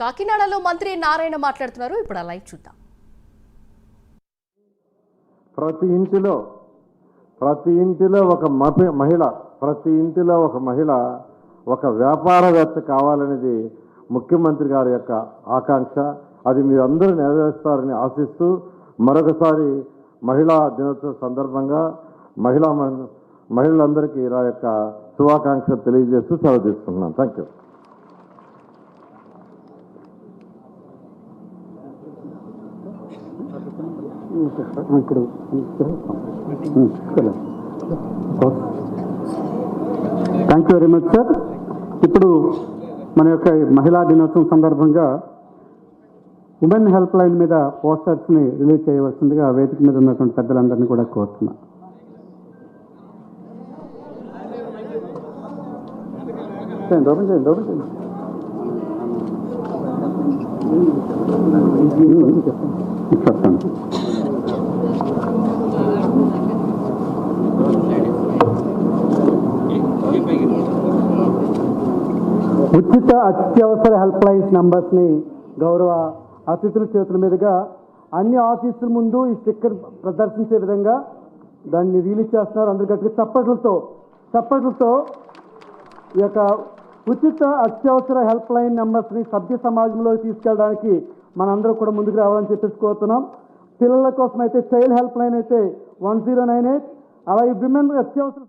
కాకినాడలో మంత్రి నారాయణ మాట్లాడుతున్నారు. ఇప్పుడు అలా చూద్దాం. ప్రతి ఇంటిలో ప్రతి ఇంటిలో ఒక మహిళ ప్రతి ఇంటిలో ఒక మహిళ ఒక వ్యాపారవేత్త కావాలనేది ముఖ్యమంత్రి గారి యొక్క ఆకాంక్ష. అది మీరందరూ నెరవేరుస్తారని ఆశిస్తూ మరొకసారి మహిళా దినోత్సవం సందర్భంగా మహిళా మహిళలందరికీ నా యొక్క శుభాకాంక్షలు తెలియజేస్తూ సెలవు తీసుకుంటున్నాను. థ్యాంక్ యూ ఇప్పుడు thank you very much sir ఇప్పుడు మన యొక్క మహిళా దినోత్సవం సందర్భంగా ఉమెన్ హెల్ప్ లైన్ మీద పోస్టర్స్ని రిలీజ్ చేయవలసిందిగా వేదిక మీద ఉన్నటువంటి పెద్దలందరినీ కూడా కోరుతున్నా. చేయండి చేయండి చేయండి ఉచిత అత్యవసర హెల్ప్ లైన్స్ నంబర్స్ని గౌరవ అతిథుల చేతుల మీదుగా అన్ని ఆఫీసుల ముందు ఈ స్టిక్కర్ ప్రదర్శించే విధంగా దాన్ని రిలీజ్ చేస్తున్నారు అందరు గట్టిగా. చప్పట్లతో చప్పట్లతో ఈ యొక్క ఉచిత అత్యవసర హెల్ప్ లైన్ నెంబర్స్ని సభ్య సమాజంలో తీసుకెళ్ళడానికి మనందరూ కూడా ముందుకు రావాలని చెప్పేసి కోరుతున్నాం. పిల్లల కోసం అయితే చైల్డ్ హెల్ప్ లైన్ అయితే వన్ జీరో నైన్ ఎయిట్. అలాగే విమెన్ అత్యవసర